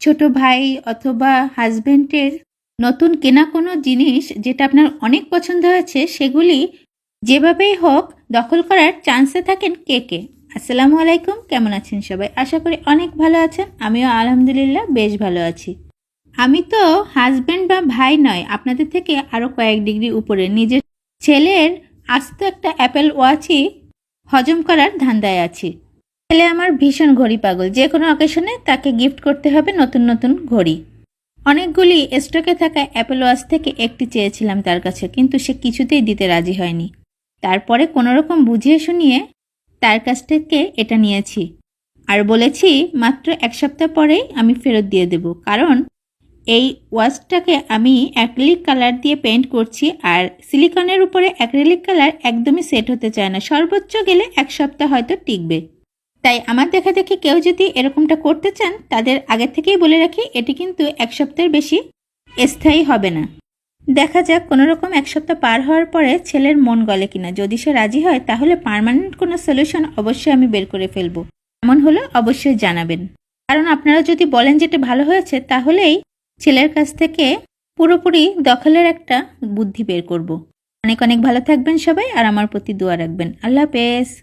ছোট ভাই অথবা হাজবেন্ডের নতুন কেনা কোনো জিনিস যেটা আপনার অনেক পছন্দ হয়েছে, সেগুলি যেভাবেই হোক দখল করার চান্সে থাকেন কে কে। আসসালামু আলাইকুম, কেমন আছেন সবাই? আশা করি অনেক ভালো আছেন, আমিও আলহামদুলিল্লাহ বেশ ভালো আছি। আমি তো হাজবেন্ড বা ভাই নয়, আপনাদের থেকে আরও কয়েক ডিগ্রি উপরে। নিজের ছেলের আস্ত একটা অ্যাপেল ওয়াচই হজম করার ধান্দায় আছি। ছেলে আমার ভীষণ ঘড়ি পাগল। যে কোনো অকেশনে তাকে গিফট করতে হবে নতুন নতুন ঘড়ি। অনেকগুলি স্টকে থাকা অ্যাপেল ওয়াচ থেকে একটি চেয়েছিলাম তার কাছে, কিন্তু সে কিছুতেই দিতে রাজি হয়নি। তারপরে কোনো রকম বুঝিয়ে শুনিয়ে তার কাছ থেকে এটা নিয়েছি। আর বলেছি, মাত্র এক সপ্তাহ পরেই আমি ফেরত দিয়ে দেব। কারণ এই ওয়াচটাকে আমি অ্যাক্রিলিক কালার দিয়ে পেইন্ট করছি আর সিলিকনের উপরে অ্যাক্রিলিক কালার একদমই সেট হতে চায় না। সর্বোচ্চ গেলে এক সপ্তাহ হয়তো টিকবে। তাই আমার দেখা দেখি কেউ যদি এরকমটা করতে চান, তাদের আগে থেকেই বলে রাখি, এটি কিন্তু এক সপ্তাহের বেশি স্থায়ী হবে না। দেখা যাক কোনো রকম এক সপ্তাহ পার হওয়ার পরে ছেলের মন গলে কিনা। যদি সে রাজি হয়, তাহলে পার্মানেন্ট কোনো সলিউশন অবশ্যই আমি বের করে ফেলব। এমন হলে অবশ্যই জানাবেন। কারণ আপনারা যদি বলেন যেটা ভালো হয়েছে, তাহলেই ছেলের কাছ থেকে পুরোপুরি দখলের একটা বুদ্ধি বের করব। অনেক অনেক ভালো থাকবেন সবাই, আর আমার প্রতি দোয়া রাখবেন। আল্লাহ হাফেজ।